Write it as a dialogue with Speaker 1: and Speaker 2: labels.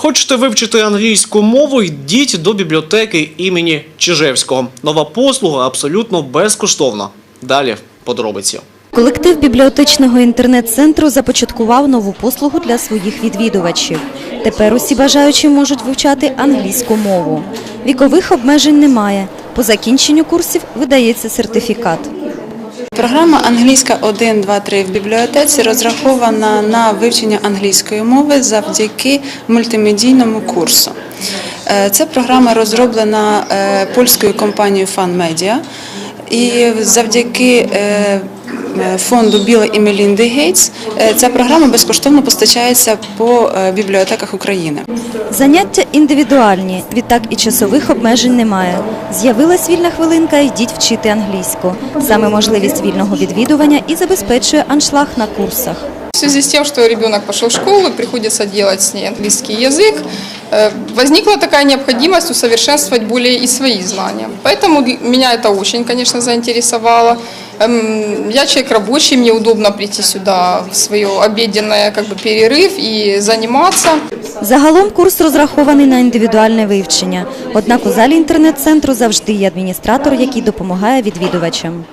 Speaker 1: Хочете вивчити англійську мову? Йдіть до бібліотеки імені Чижевського. Нова послуга абсолютно безкоштовна. Далі подробиці.
Speaker 2: Колектив бібліотечного інтернет-центру започаткував нову послугу для своїх відвідувачів. Тепер усі бажаючі можуть вивчати англійську мову. Вікових обмежень немає. По закінченню курсів видається сертифікат.
Speaker 3: Програма англійська 1, 2, 3 в бібліотеці розрахована на вивчення англійської мови завдяки мультимедійному курсу. Е, Ця програма розроблена е, польською компанією FunMedia і завдяки е, фонду Біла і Мелінди Гейтс е, ця програма безкоштовно постачається по е, бібліотеках України.
Speaker 2: Заняття індивідуальні, відтак і часових обмежень немає. З'явилась вільна хвилинка, йдіть вчити англійську. Саме можливість вільного відвідування і забезпечує аншлаг на курсах.
Speaker 4: В связи с тем, что ребенок пошел в школу, приходится делать с ней английский язык, э, возникла такая необходимость усовершенствовать более и свои знания. Поэтому для- меня это очень, конечно, заинтересовало. Эм, Я человек рабочий, мне удобно прийти сюда в свое обеденное как бы, перерыв и заниматься.
Speaker 2: Загалом курс розрахований на індивідуальне вивчення. Однак у залі інтернет-центру завжди є адміністратор, який допомагає відвідувачам.